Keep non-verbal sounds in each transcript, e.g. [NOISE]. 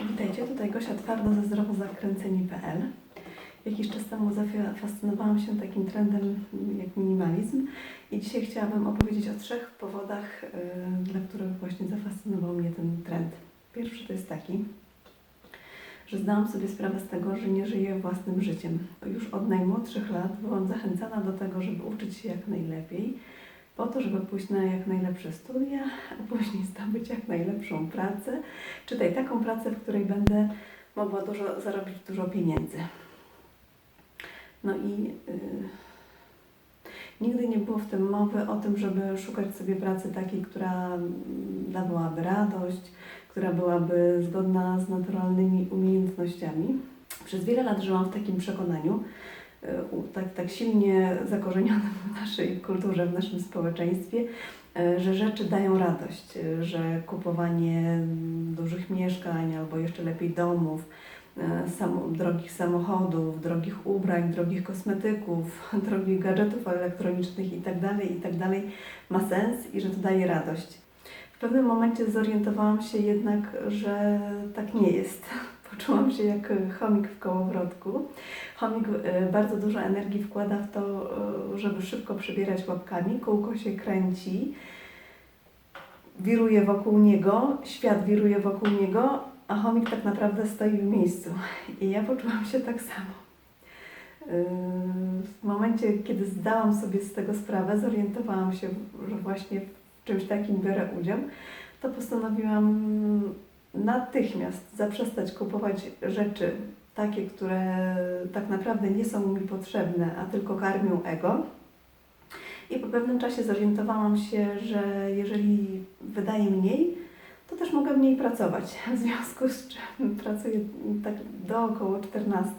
Witajcie, tutaj Gosia Twardo ze zdrowozakręceni.pl. Jakiś czas temu zafascynowałam się takim trendem jak minimalizm i dzisiaj chciałabym opowiedzieć o trzech powodach, y, dla których właśnie zafascynował mnie ten trend. Pierwszy to jest taki, że zdałam sobie sprawę z tego, że nie żyję własnym życiem. Już od najmłodszych lat byłam zachęcana do tego, żeby uczyć się jak najlepiej, po to, żeby pójść na jak najlepsze studia, a później zdobyć jak najlepszą pracę, czytaj taką pracę, w której będę mogła dużo, zarobić dużo pieniędzy. No i y, nigdy nie było w tym mowy o tym, żeby szukać sobie pracy takiej, która mm, dawałaby radość, która byłaby zgodna z naturalnymi umiejętnościami. Przez wiele lat żyłam w takim przekonaniu, tak, tak silnie zakorzenionym w naszej kulturze, w naszym społeczeństwie, y, że rzeczy dają radość, y, że kupowanie dużych mieszkań albo jeszcze lepiej domów, sam, drogich samochodów, drogich ubrań, drogich kosmetyków, [LAUGHS] drogich gadżetów elektronicznych itd., itd. ma sens i że to daje radość. W pewnym momencie zorientowałam się jednak, że tak nie jest. [LAUGHS] Poczułam się jak chomik w kołowrotku. Chomik y, bardzo dużo energii wkłada w to, y, żeby szybko przebierać łapkami, kółko się kręci, wiruje wokół niego, świat wiruje wokół niego, a chomik tak naprawdę stoi w miejscu. I ja poczułam się tak samo. W momencie, kiedy zdałam sobie z tego sprawę, zorientowałam się, że właśnie w czymś takim biorę udział, to postanowiłam natychmiast zaprzestać kupować rzeczy takie, które tak naprawdę nie są mi potrzebne, a tylko karmią ego. I po pewnym czasie zorientowałam się, że jeżeli wydaję mniej, to też mogę mniej pracować. [LAUGHS] W związku z czym pracuję tak do około 14,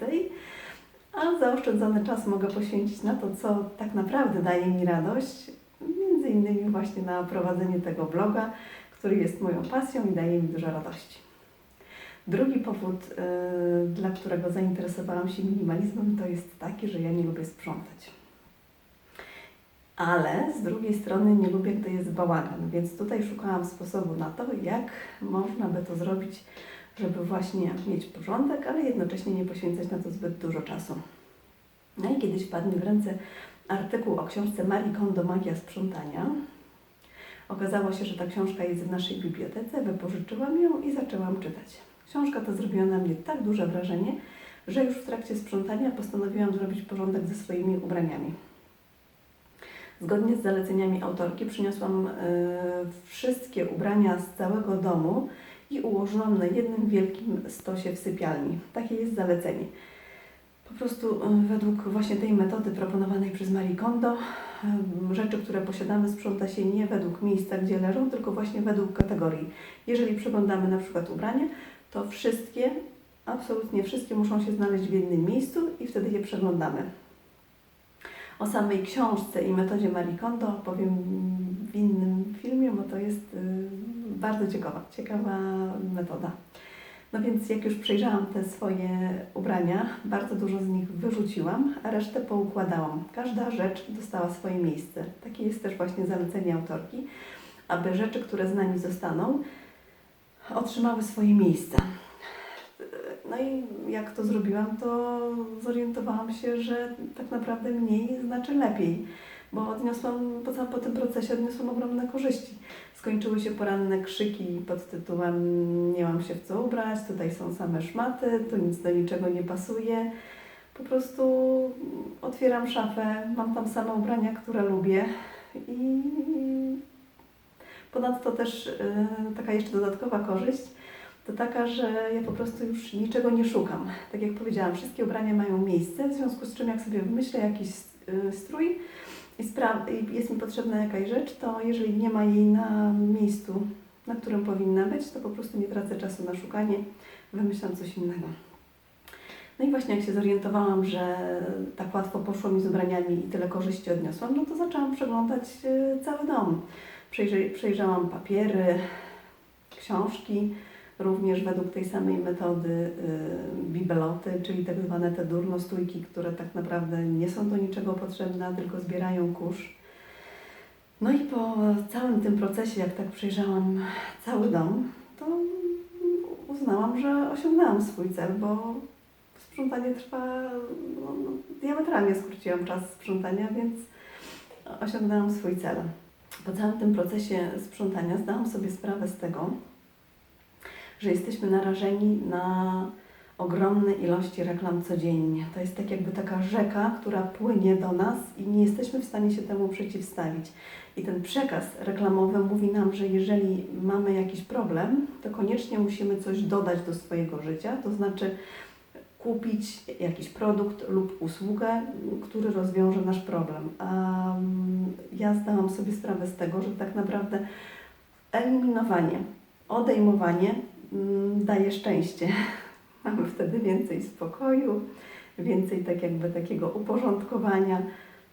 a zaoszczędzony czas mogę poświęcić na to, co tak naprawdę daje mi radość, między innymi właśnie na prowadzenie tego bloga, który jest moją pasją i daje mi dużo radości. Drugi powód, y, dla którego zainteresowałam się minimalizmem, to jest taki, że ja nie lubię sprzątać. Ale z drugiej strony nie lubię, gdy jest bałagan, więc tutaj szukałam sposobu na to, jak można by to zrobić, żeby właśnie mieć porządek, ale jednocześnie nie poświęcać na to zbyt dużo czasu. No i kiedyś wpadł mi w ręce artykuł o książce Marie Kondo Magia Sprzątania. Okazało się, że ta książka jest w naszej bibliotece, wypożyczyłam ją i zaczęłam czytać. Książka ta zrobiła na mnie tak duże wrażenie, że już w trakcie sprzątania postanowiłam zrobić porządek ze swoimi ubraniami. Zgodnie z zaleceniami autorki przyniosłam e, wszystkie ubrania z całego domu i ułożyłam na jednym wielkim stosie w sypialni. Takie jest zalecenie. Po prostu e, według właśnie tej metody proponowanej przez Marie Kondo, e, rzeczy, które posiadamy, sprząta się nie według miejsca, gdzie leżą, tylko właśnie według kategorii. Jeżeli przeglądamy na przykład ubranie, to wszystkie, absolutnie wszystkie muszą się znaleźć w jednym miejscu i wtedy je przeglądamy. O samej książce i metodzie Marie Kondo powiem w innym filmie, bo to jest y, bardzo ciekawa, ciekawa metoda. No więc jak już przejrzałam te swoje ubrania, bardzo dużo z nich wyrzuciłam, a resztę poukładałam. Każda rzecz dostała swoje miejsce. Takie jest też właśnie zalecenie autorki, aby rzeczy, które z nami zostaną, otrzymały swoje miejsce. No i jak to zrobiłam, to zorientowałam się, że tak naprawdę mniej znaczy lepiej, bo odniosłam, po, tym procesie odniosłam ogromne korzyści. Skończyły się poranne krzyki pod tytułem nie mam się w co ubrać, tutaj są same szmaty, tu nic do niczego nie pasuje. Po prostu otwieram szafę, mam tam same ubrania, które lubię i ponadto też y, taka jeszcze dodatkowa korzyść, to taka, że ja po prostu już niczego nie szukam. Tak jak powiedziałam, wszystkie ubrania mają miejsce, w związku z czym jak sobie wymyślę jakiś y, strój i, jest mi potrzebna jakaś rzecz, to jeżeli nie ma jej na miejscu, na którym powinna być, to po prostu nie tracę czasu na szukanie, wymyślam coś innego. No i właśnie jak się zorientowałam, że tak łatwo poszło mi z ubraniami i tyle korzyści odniosłam, no to zaczęłam przeglądać y, cały dom. Przejrzałam papiery, książki, również według tej samej metody y, bibeloty, czyli tak zwane te durnostójki, które tak naprawdę nie są do niczego potrzebne, tylko zbierają kurz. No i po całym tym procesie, jak tak przejrzałam cały dom, to uznałam, że osiągnęłam swój cel, bo sprzątanie trwa, no, no, diametralnie skróciłam czas sprzątania, więc osiągnęłam swój cel. Po całym tym procesie sprzątania zdałam sobie sprawę z tego, że jesteśmy narażeni na ogromne ilości reklam codziennie. To jest tak jakby taka rzeka, która płynie do nas i nie jesteśmy w stanie się temu przeciwstawić. I ten przekaz reklamowy mówi nam, że jeżeli mamy jakiś problem, to koniecznie musimy coś dodać do swojego życia, to znaczy kupić jakiś produkt lub usługę, który rozwiąże nasz problem. A mm, ja zdałam sobie sprawę z tego, że tak naprawdę eliminowanie, odejmowanie daje szczęście. [LAUGHS] Mamy wtedy więcej spokoju, więcej tak jakby takiego uporządkowania,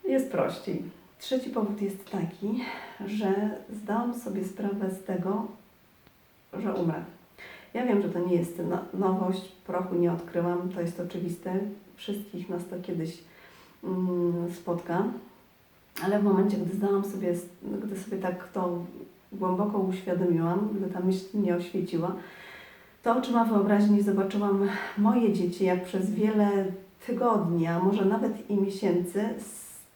jest prościej. Trzeci powód jest taki, że zdałam sobie sprawę z tego, że umrę. Ja wiem, że to nie jest no- nowość, prochu nie odkryłam, to jest oczywiste. Wszystkich nas to kiedyś mm, spotka, ale w momencie, gdy zdałam sobie, gdy sobie tak to głęboko uświadomiłam, gdy ta myśl mnie oświeciła, to oczyma wyobraźni zobaczyłam moje dzieci, jak przez wiele tygodni, a może nawet i miesięcy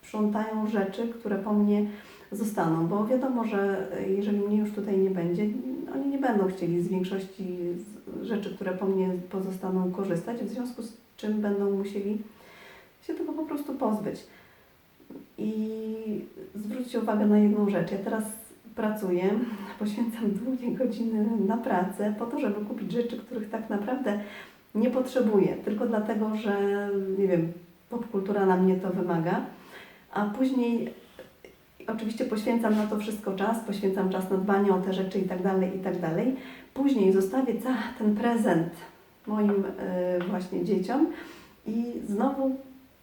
sprzątają rzeczy, które po mnie zostaną, bo wiadomo, że jeżeli mnie już tutaj nie będzie, oni nie będą chcieli z większości rzeczy, które po mnie pozostaną, korzystać, w związku z czym będą musieli się tego po prostu pozbyć. I zwróćcie uwagę na jedną rzecz. Ja teraz pracuję, poświęcam długie godziny na pracę po to, żeby kupić rzeczy, których tak naprawdę nie potrzebuję, tylko dlatego, że nie wiem, popkultura na mnie to wymaga, a później oczywiście poświęcam na to wszystko czas, poświęcam czas na dbanie o te rzeczy i tak dalej, i tak dalej. Później zostawię ten prezent moim y, właśnie dzieciom i znowu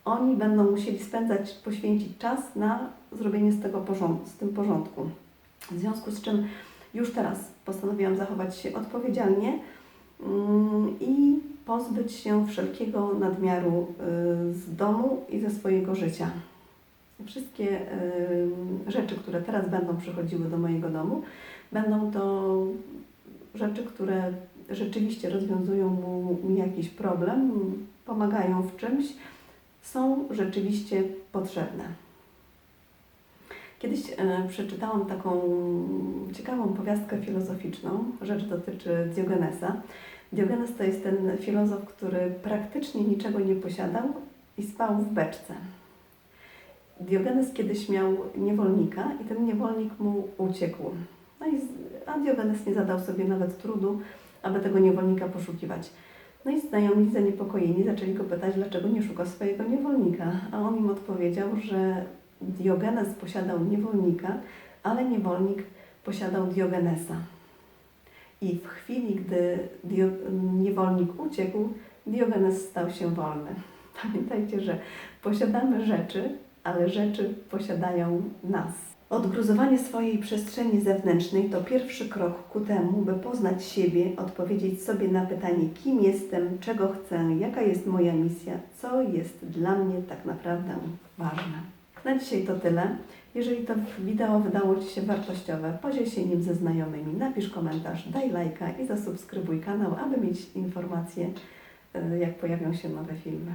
oni będą musieli spędzać, poświęcić czas na zrobienie z tego porządku, z tym porządku. W związku z czym już teraz postanowiłam zachować się odpowiedzialnie mm, i pozbyć się wszelkiego nadmiaru y, z domu i ze swojego życia. Wszystkie y, rzeczy, które teraz będą przychodziły do mojego domu, będą to rzeczy, które rzeczywiście rozwiązują mu, mi jakiś problem, pomagają w czymś, są rzeczywiście potrzebne. Kiedyś e, przeczytałam taką ciekawą powiastkę filozoficzną. Rzecz dotyczy Diogenesa. Diogenes to jest ten filozof, który praktycznie niczego nie posiadał i spał w beczce. Diogenes kiedyś miał niewolnika i ten niewolnik mu uciekł. No i, a Diogenes nie zadał sobie nawet trudu, aby tego niewolnika poszukiwać. No i znajomi zaniepokojeni zaczęli go pytać, dlaczego nie szuka swojego niewolnika. A on im odpowiedział, że Diogenes posiadał niewolnika, ale niewolnik posiadał Diogenesa. I w chwili, gdy Dio- niewolnik uciekł, Diogenes stał się wolny. [LAUGHS] Pamiętajcie, że posiadamy rzeczy, ale rzeczy posiadają nas. Odgruzowanie swojej przestrzeni zewnętrznej to pierwszy krok ku temu, by poznać siebie, odpowiedzieć sobie na pytanie, kim jestem, czego chcę, jaka jest moja misja, co jest dla mnie tak naprawdę ważne. Na dzisiaj to tyle. Jeżeli to wideo wydało Ci się wartościowe, podziel się nim ze znajomymi, napisz komentarz, daj lajka i zasubskrybuj kanał, aby mieć informacje, y, jak pojawią się nowe filmy.